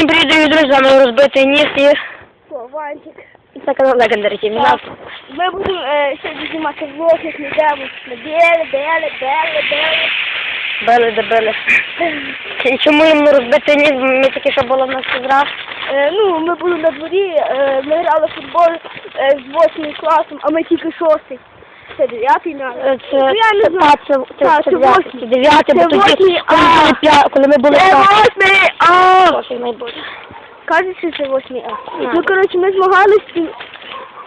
Всім привіт, друзі, з вами розбитий ніс і Вантик. це канал Legendary Team. Так. Ми будемо е, сьогодні знімати влог, як ми йдемо на біле, біле, біле, біле. Били де били. І чому їм не розбитий ніс? Ми тільки що було в нас зрав. Е, ну, ми були на дворі, е, ми грали в футбол е, з 8 класом, а ми тільки 6. Це 9 на. Це, Ну, це, це, це, це, це дев'ятий, восьмий. це дев'ятий, бо тоді, восьмий, коли, а. були п'я- коли ми були Це п'яті. 8 А! Восьмий майбутнє. Кажуть, що це 8 А. Ну. Коротше, ми змагались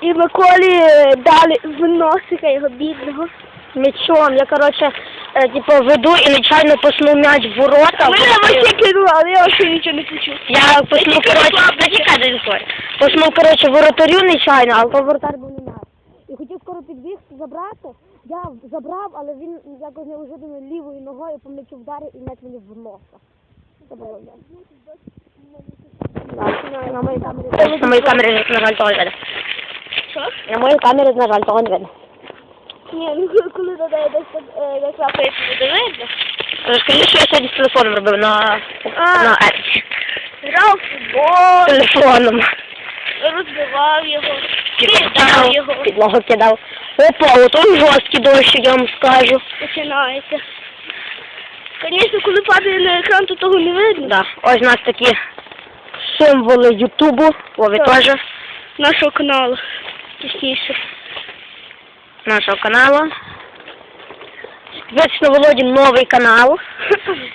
і, Миколі е, дали в носика його бідного. Мічом, я, коротше, е, типу, веду і нечайно поснув м'яч в ворота. Мене вообще кинули, але я взагалі нічого не почув. Я поснув, коротше, зачекай, дай. Поснув, коротше, воротарю нечайно, але то воротар був. І хотів скоро підбігти, забрати. Я забрав, але він якось неожиданно лівою ногою по м'ячу вдарив і м'яч мені в носа. Це було я. На моїй камері, на моїй камері, на жаль, того не видно. Що? На моїй камері, на жаль, того не видно. Ні, ну коли- додає десь десь лапається, буде видно. Розкажи, що я сьогодні з телефоном робив на, А. на Ерці. Грав футбол, Телефоном. Розбивав його, Кидав, його. підлогу кидав. Опа, от он жорсткий дощ, я вам скажу. Починається. Звісно, коли падає на екран, то того не видно. Да. Ось у нас такі символи Ютубу, Вові Так. теж Нашого каналу. Точніше. нашого каналу. Підписуйтесь на Володі новий канал.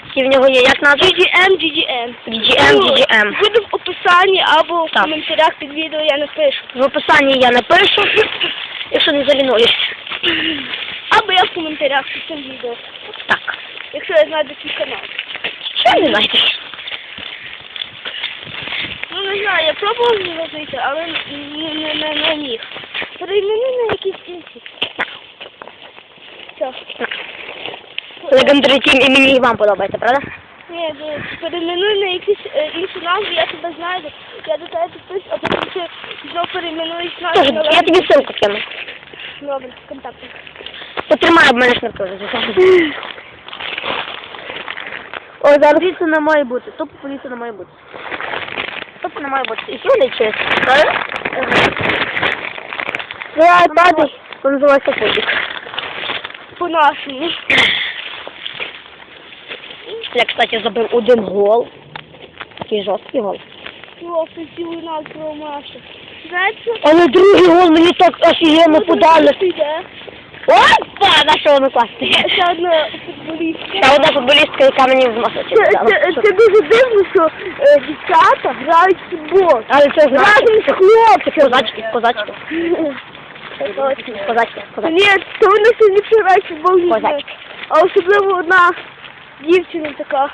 Який в нього є, як назва? GGM, GGM. GGM, Ну, GGM. Буде в описанні або в Так. коментарях під відео я напишу. В описанні я напишу, якщо не залінуюсь. Або я в коментарях під цим відео. Так. Якщо я знайду свій канал. Що не знайдеш? Ну не знаю, я пробував його знайти, але не, не, не, не міг. Переймени на якісь інші. Все. Legendary Team і мені і вам подобається, правда? Ні, ну, перейменуй на якісь е, інші назви, я тебе знайду. Я до тебе підпишу, а потім ти знову перейменуєш назву. Тож, на я тобі ссылку кину. Добре, контакти. Потримай об мене шнурки. Ой, зараз поліція не має бути. Тупо поліція не має бути. Тупо не має бути. І сюди. Правильно? Я падай. Це називається подік. По-нашому. Я, кстати, забив один гол. Такий жорсткий гол. О, красивий нас про Маша. Знаєте. Але другий гол мені так офігенно подали. Йде. Опа! На що воно? Ще одна футболістка. Та одна футболістка, яка мені в Це, дала. це, це дуже дивно, що е, дівчата грають в футбол. Але це Разом з хлопцями. Козачки, козачки. Це. Козачки, козачки. Ні, то вони не грають в футбол. Козачки. А особливо одна дівчина така.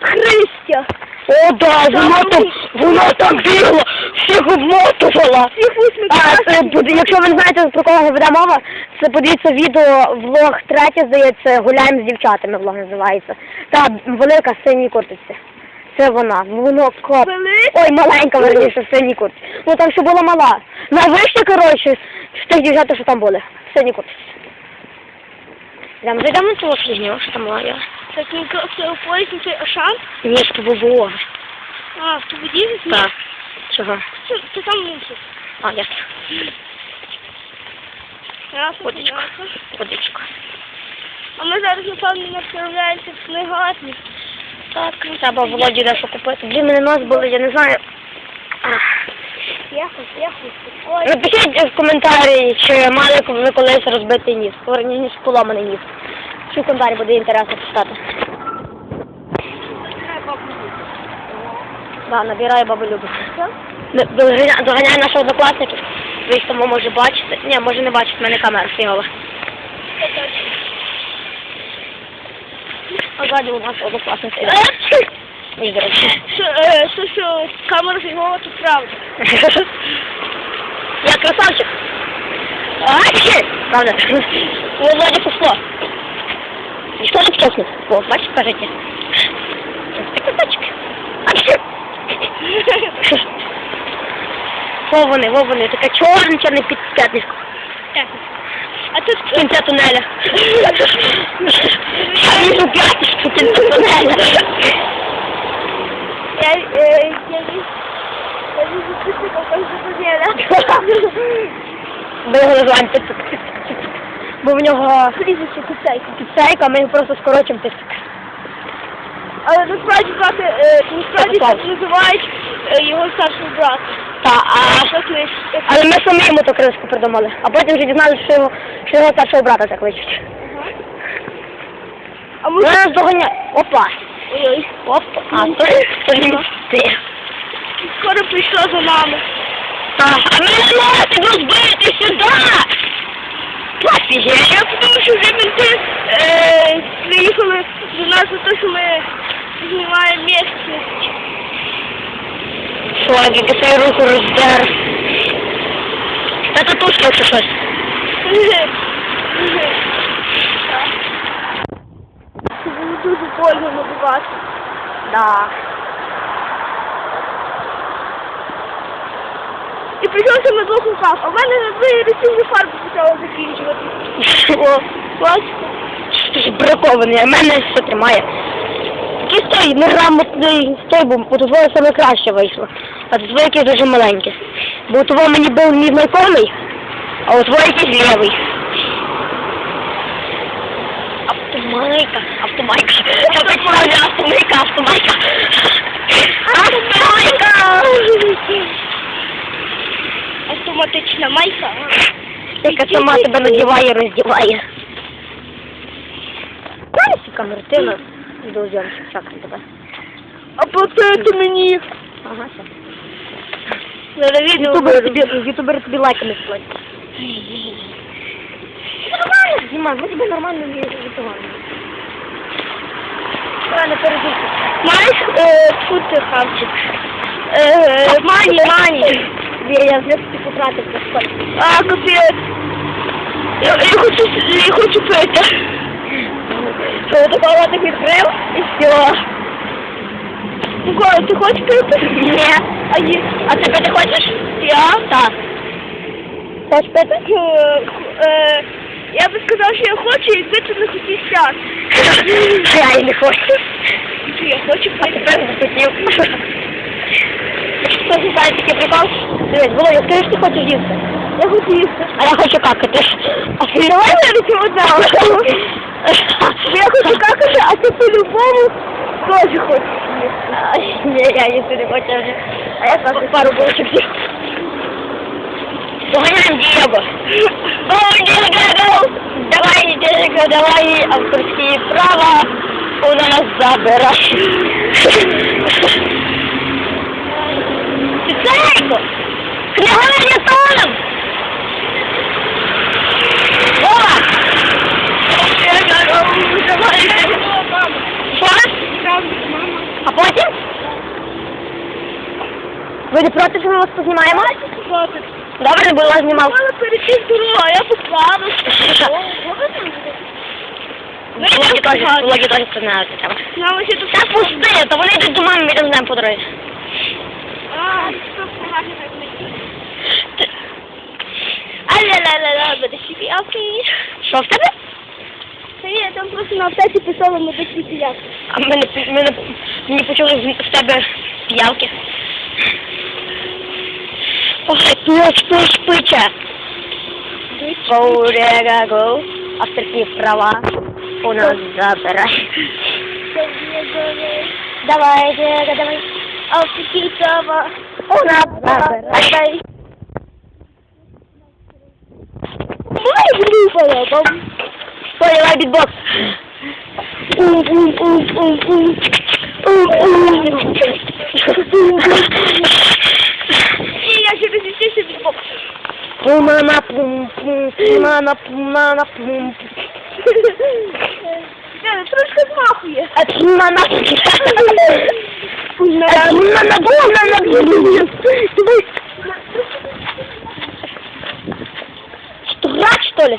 Христя. О, да, вона там, вона там бігла, всіх обмотувала. Всіх А, це, буде- якщо ви не знаєте, про кого веде мова, це подивіться відео, влог третє, здається, гуляємо з дівчатами, влог називається. Та велика в синій куртці. Це вона, воно коп. Велика? Ой, маленька, верніше, в синій куртці. Ну там ще була мала. Найвище, коротше, з тих дівчат, що там були, в синій куртці. Йдемо, зайдемо цю фігню, що там була я. Так, ну, то- це у поїзді цей Ашан? Ні, що було. А, в тобі дівчина? Так. Чого? Це там інший. А, ясно. Водичка. Водичка. А ми зараз, напевно, направляємося в книгарню. Так, треба Володі дещо купити. Блін, мене нос болить, я не знаю. Тихо, спокійно. Напишіть в коментарі, чи мали ви колись розбитий ніс. Верні, ніж поламаний ніс. Коментарі буде інтересно читати. Да, набирає бабу Любу. Д- Доганяє нашого однокласника. Ви їх тому може бачити. Ні, може не бачити, в мене камера фігова. А ззаді у нас однокласник. Що, е, що, що камера фігова, то правда. Я красавчик. Правда. Володя пошло. Что ты чокнул? О, бачишь, скажите. Це кусочек. Во вони, во вони, така чорна чорна під. А тут кінця тунеля. Я вижу п'ятничку кінця тунеля. Я, е, я вижу, я вижу кінця тунеля. Вигружаємо. Бо в нього Прізвище Кицейка. підсейка, ми його просто скорочимо пицик. Але насправді брати, е, насправді Так, називають е, його старший брат. Та, а... Але ми самі йому ту криску придумали. А потім вже дізналися, що його, що його старшого брата так кличуть. А ми Ну, нас доганяє. Опа. Ой, Опа. А, то, ти. скоро прийшла за нами. А, а ми не можемо збити сюди. Я подумав, що вже менти е, приїхали до нас за те, що ми знімаємо місце. Чувак, я свою руку роздер. Та татушка чи щось. Це було дуже больно набивати. Да. І прийшовся на двох руках, а в мене на двоє рецюзі фарбу почала закінчувати. О, бачите? Ти ж бракований, а мене все тримає. Якийсь той неграмотний той був, бо твоє саме краще вийшло. А твоє якийсь дуже маленьке. Бо твоє мені був мій знайомий, а у твоє якийсь лівий. Автомайка, автомайка. Автомайка, автомайка. Автомайка! Автоматична майка. Яка сама тебе надіває, роздіває. Знаєш, камертина, відеозйомщик, чакай тебе. А платити мені. Ага, все. Зараз Ютубери тобі, ютубери тобі лайками сплатять. Нормально знімай, ми тебе нормально вітували. Правильно, передився. Маєш е, тут хавчик. Е, мані, мані. Я, тобі потратив за сколько. А, капець. Я, я хочу, я хочу пити. Що, ти так відкрив? І все. Микола, ти хочеш пити? Ні. А, є. А ти пити хочеш? Я? Так. Хочеш пити? Е, е, я би сказав, що я хочу, якби ти не хотів. А я і не хочу. Я хочу А пити. тепер захотів. Хто знає такий прикол? Дивись, Володя, скажи, що ти хочеш їсти? Я хочу їсти. А я хочу какати. Давай вирішимо одного. Я хочу какати, а ти по-любому теж хочеш їсти. Ні, я їсти не хочу вже. А я просто пару булочок з'їв. Доганяємо Дієго. О, Дієго! Давай, Дієго, давай авторські права у нас забирай. Цейко! Вова! Що? А потім? Ви не проти, що ми вас познімаємо? Добре, не була знімав. А я поправив. Влоги теж, влоги теж треба. Та пусти, то вони йдуть до мами, ми йдемо по дорозі. А, так не Аля-ля-ля-ля, буде сіп'явки. Що в тебе? Та ні, там просто на аптеці писали медичні піявки. А мені тебе Rega. Авторські права у нас забирай. Давай, Rega, давай. А в такі права. У нас забирай. Ой, глупая, бабу. Ой, давай бітбокс. Ум-ум-ум-ум-ум. І я ще розійшовся від боксу. Пумана, пум, пум, пумана, пумана, пум. Е, Трошки змахує. А пумана, пумана, пумана, пумана. Что, рак, что ли?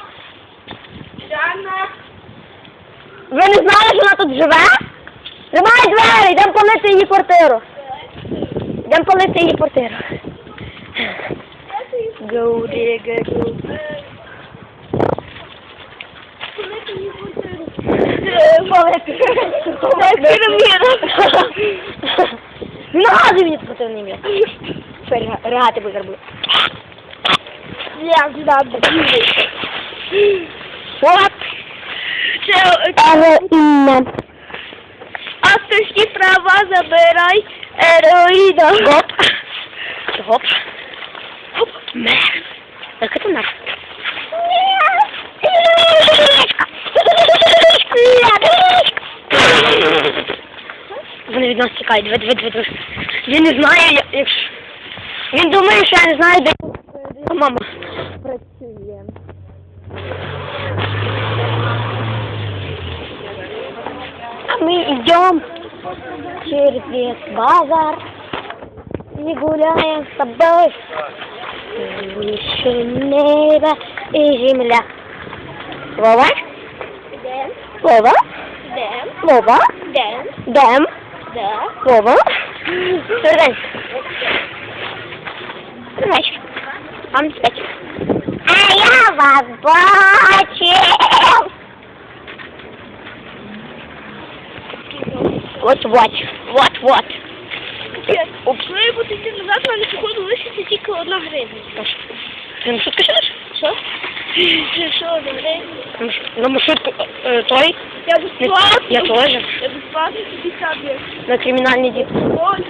Ви не знали, що вона тут живе? Тримай двері, її квартиру. Йдемо палити її квартиру. Go, digga, go. Не нагадуй мені противне ім'я. Ригати буду зробити. Я знаю. От. Це Але ім'я. авторські права забирай ероїда. Гоп. Гоп. Гоп. Мер. Так это наш. Вони від нас тікають, диви, диви, диви, диви. Він не знає, я- якщо... Він думає, що я не знаю, де його мама працює. А мы идем через весь базар и гуляем с тобой. Выше небо и земля. Вова? Дем, Вова? дем, Вова? дем, Дем? да. Вова? Добрий вечір. Вам диспетчер. А я вас бачив. Вот, вот, вот, вот. Упс. Має бути йти назад, але походу лишиться тільки одна гривня. Ти на шутку сидиш? Що? Що, одна гривня? На маршрутку е, той? Я безплатно. Я теж. Я безплатно тобі саблю. На кримінальний дід. Ой.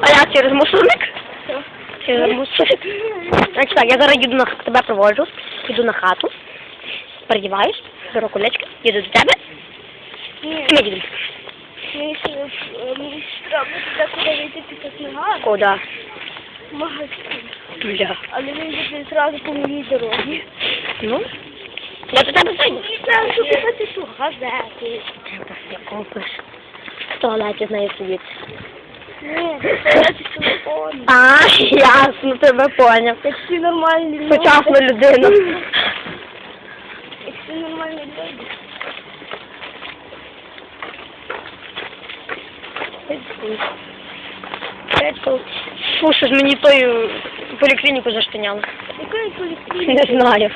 А я через мусорник? Через мусорник. Значить так, я зараз їду на тебе проводжу, йду на хату, передіваюсь, беру колечки, їду до тебе, Ні, ми їдемо. мені ще мені треба туди, куди вийти Куди? магазин. Бля. Але він буде зразу по моїй дорозі. Ну, я до тебе зайду. Мені треба купити ту газету. Я купиш. В туалеті з нею сидіти. Ні, це телефон. А, ясно, тебе поняв. Всі нормальні люди. Сучасна людина. Як всі нормальні люди. Фу, що ж мені тою поліклініку заштиняли. Якої поліклініки? Не знаю.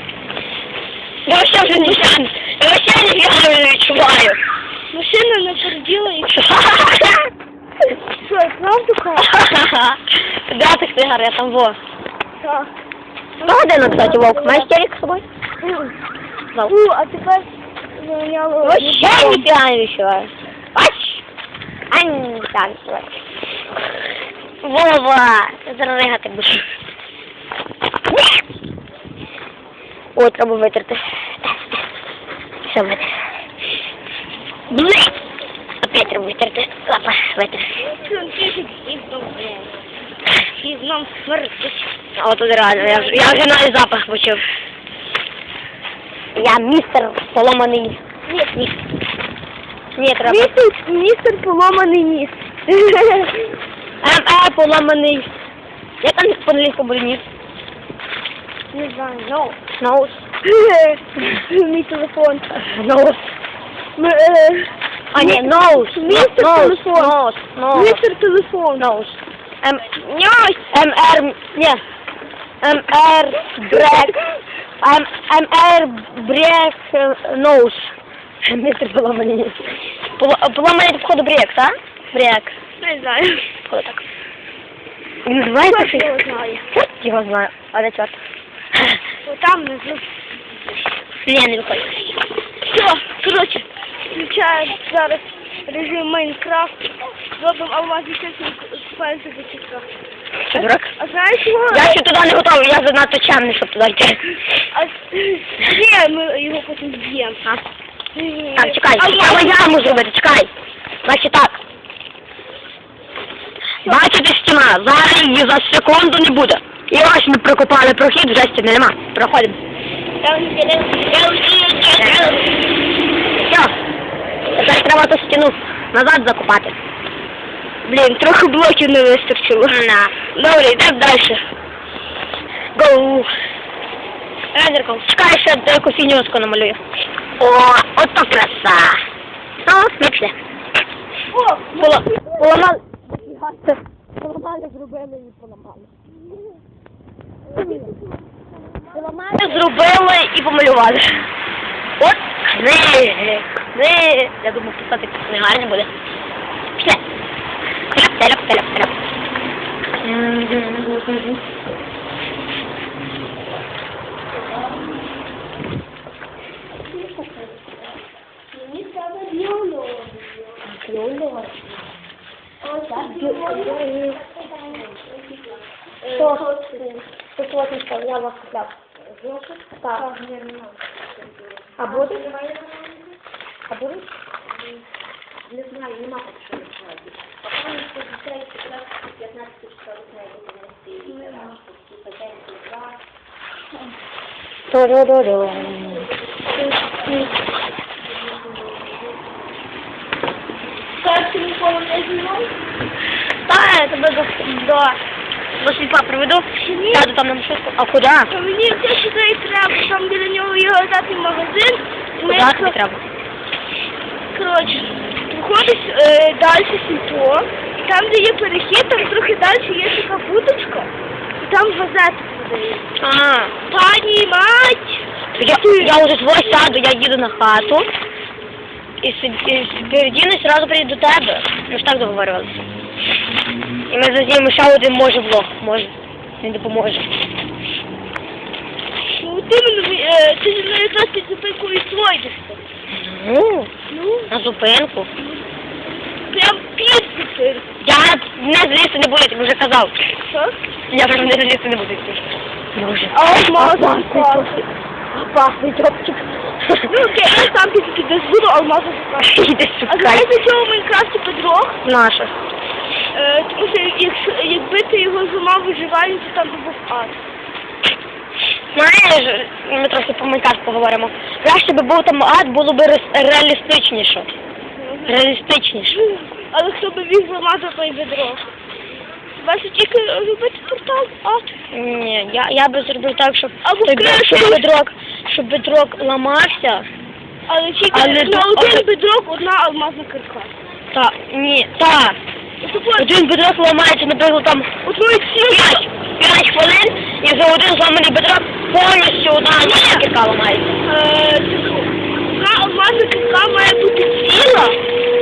Я вообще вже не знаю. Я вообще не відчуваю. Машина не переділа і що, я правду кажу? Де ти сигаретам, во. Так. Ну, година, кстати, Вовк. Маєш телек з собою? Вовк. У, а тепер зайняло... Вообще ніфіга не відчуваю. Бач? А так, давай. Вова, зараз ригати будеш. О, треба витерти. Все, витер. Блин! Опять треба витерти. Лапа, витер. Гівном смердить. А от я, я вже навіть запах почув. Я містер поломаний. Ні, Ні. Ні, треба. Містер, містер поломаний ніс. Ем, е, поламаний. Як там по-англійську буде ніс? Не знаю, ну. Ноус. Мій телефон. Ноус. Ми, е, А, ні, ноус. Містер Ноус. телефон. Ноус. Ноус. Містер телефон. Ноус. М, Ньось. МР. Ні. МР. Брек. М, МР. Брек. е, Ноус. Містер поламаний ніс. Поло- Поламаний, брек, так? Брек. Не знаю. Походу так. Він називається Хто його щось? знає? Його знаю. А де чорт? О, там внизу. Ні, не виходить. Все, коротше, включаю зараз режим Майнкрафт. Зробимо алмазні техніку з пальця до чітка. Дурак? А знаєш чого? Я ще туди не готовий, я занадто чемний, щоб туди йти. А, ні, ми його потім зб'ємо. А? Так, чекай, Алмаз- треба яму зробити, чекай. Значить так. Бачите стіна, зараз її за секунду не буде. І ось ми прокопали прохід, вже стіни нема. Проходимо. Все. Тепер треба ту стіну назад закопати. Блін, трохи блоків не вистачило. На. Добре, йдемо далі. Гоу. Езерком. Чекай, ще я кофійнюшку намалюю. О, ото краса. Ну, смикли. О, Пола- Поламали. Поламали, зробили і поламали. Поламали, зробили і помалювали. От книги. Книги. Я думаю, писати книгарня буде. Пішли. Теляп, теляп, теляп, теляп. Мгм. Мені треба біологію. Що? Тут вот не став, я вас купляв. Так. А буде? А буде? Не знаю, не спозицяється якраз 15 числа має бути внести і гараж, тобто петенції, два. Ту-ду-ду-ду. Так, телефоном не знімав? Та, я тебе до, до, до сліпа приведу. Сяду там на маршрутку. А куди? Та мені все сюди і треба, там біля нього є газетний магазин. І ми Куди тобі треба? Коротше, виходиш е, далі і там, де є перехід, там трохи далі є така будочка, і там газети продають. А, Пані мать! я, я уже твой сяду, я їду на хату. І, передінусь, сразу приїду до тебе. Ми ж так договорювалися. І ми зазнімемо ще один може влог, може. Не допоможе. Ну ти мене е, ти зі мною якраз під зупинкою пройдешся. Ну, Ну, на зупинку. Прям під зупинку. Я не злізти не буду, я тобі вже казав. Що? Я вже не злізти не буду. Дуже. А ось. Опасний тропчик. Ну окей, я сам тільки десь буду алмазу шукати. Іди А шукай. знаєте, чого Майнкрафті Петрох? Наша. Е, тому що якщо, якби ти його зламав виживання, то там би був ад. Знаєш, ми трохи по Майнкрафт поговоримо. Краще би був там ад, було б реалістичніше. Реалістичніше. Але хто би міг зламати бедро? Бачу тільки робити портал ад. Ні, я, я би зробив так, щоб, Або той, щоб бедрок, щоб бедрок ламався. Але тільки Але на до- один але- бедрок одна алмазна кирка. Та, ні, та. Один бедрок ламається, наприклад, там от ми всі 5, 5 хвилин, і за один зламаний бедрок повністю одна кірка ламається. е, типу, одна кирка має бути ціла,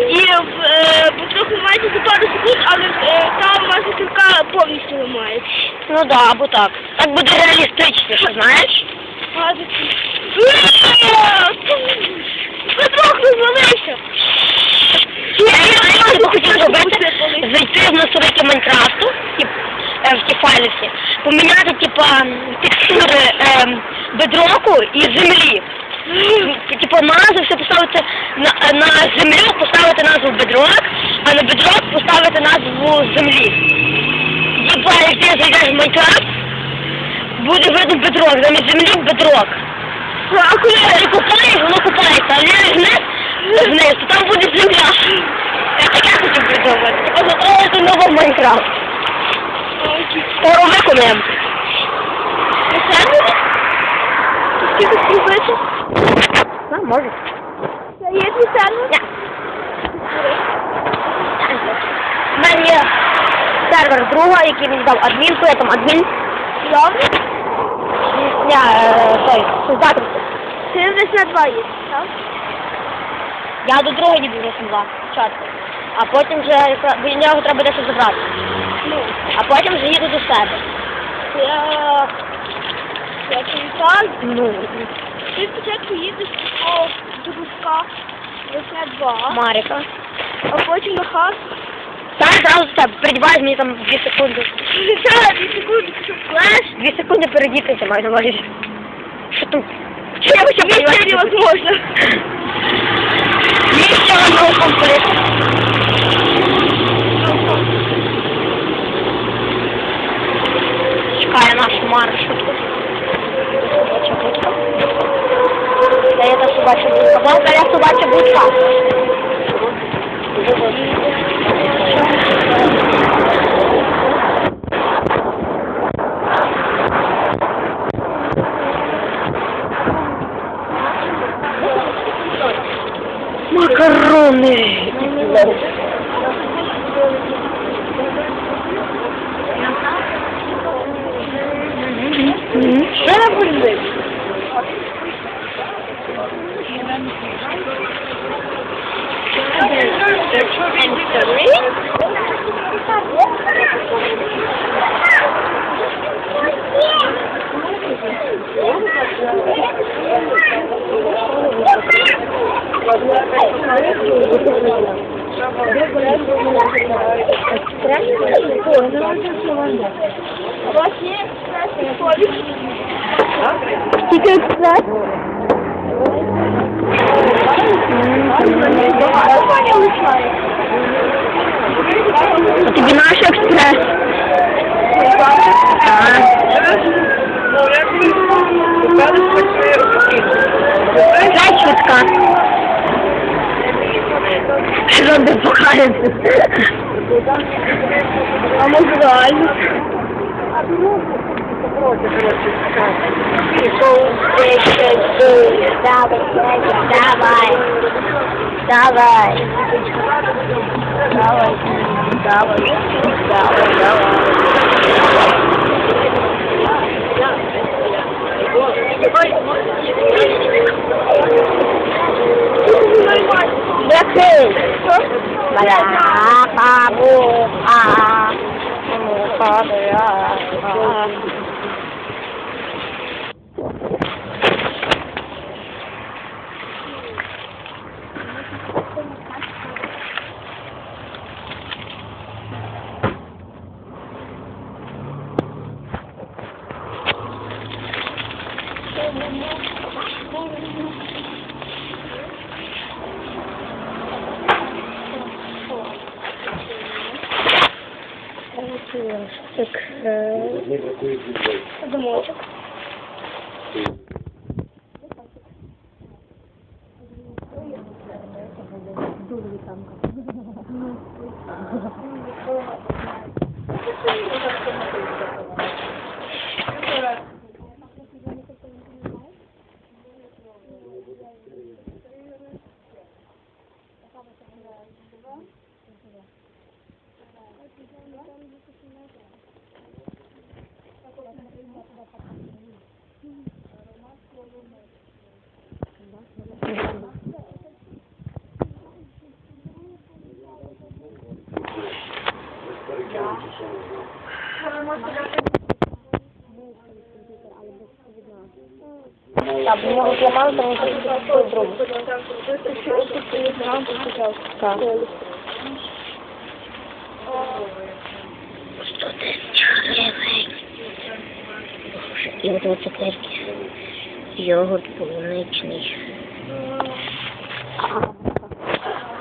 і в е, бедрок ламається за пару секунд, але е, та алмазна кирка повністю ламається. Ну да, або так. Так буде реалістичніше, знаєш? А, такі, «Е, Бедрок розвалився. Я я хотів зробити, зайти в настройки Майнкрафту, е, в ті файли всі, поміняти, типа, текстури е, бедроку і землі. Типу назву все поставити на, на землю, поставити назву бедрок, а на бедрок поставити назву землі. Типа, як ти зайдеш в Майнкрафт, буде видно бедрок, замість землі бедрок. А коли ти купаєш, воно купається, а не вниз, вниз, то там буде земля. Я таке хотів придумати. Типа, затроїти новий Майнкрафт. Скоро виконаємо. Скільки співбити? Ну, може. Це є твій сервер? Ні. У мене є сервер друга, який мені дав адмінку, я там адмін. Добре. Я е, той, на два є, так? Я до другого їду вже два спочатку. А потім вже біля нього треба дещо забрати. Ну, А потім вже їду до себе. я... Я тобі так. Ну, Ти спочатку їдеш по Дружка, Весня 2, Маріка. а потім на хату. Так, зразу до тебе. Передіваєш мені там дві секунди. Це, дві секунди, що флеш? Дві секунди передітися маю на увазі. Що тут? Що я Місце вообще невозможно. Місце вам комплект. Чекає нашу маршрутку. Де это та собача будка? Вон я собачья будка. Тільки експрес. Тобі наш експрес. П'ять швидка. Жодне покається. А може реально? Давай, давай, давай, давай, давай, давай. Який? Балаха, Sulit ang ka. Так, у нього зламали, тому що це другу. Так. Сто тисяч гривень. Його цукерки. Йогурт полуничний. А,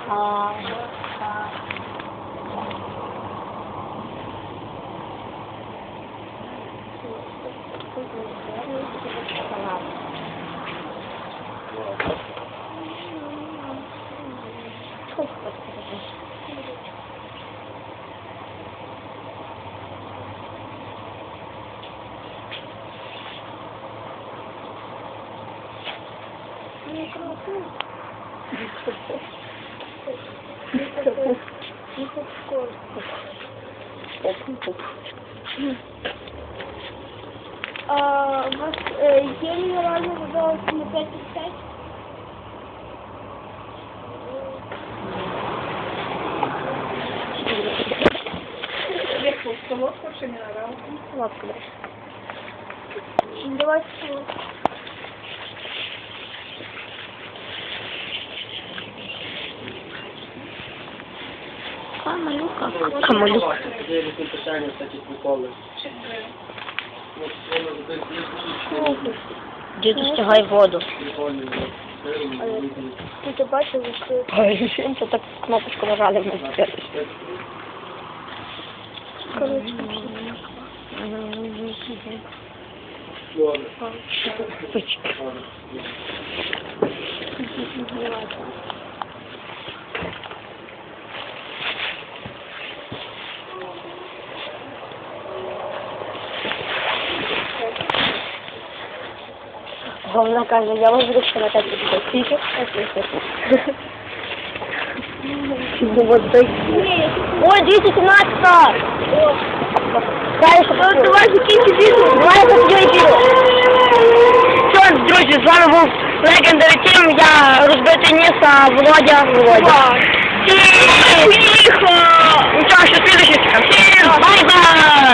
А, у вас е, є мінеральна вода на 5 тисяч? Солодко береш. Давайте солодку. Приколи. Діду стягай воду. Ти це бачив, що це так кнопочку нажали в нас. А каже, я вас вдруг на тебе буду стільки. Вот такие. Ой, 217! Кайф, давай закиньте візу, давай закиньте Все, друзі, з вами был Legendary Team, я розбитий ніс, а Володя, Володя. Тихо! Ну что, ще следующий Всім бай-бай!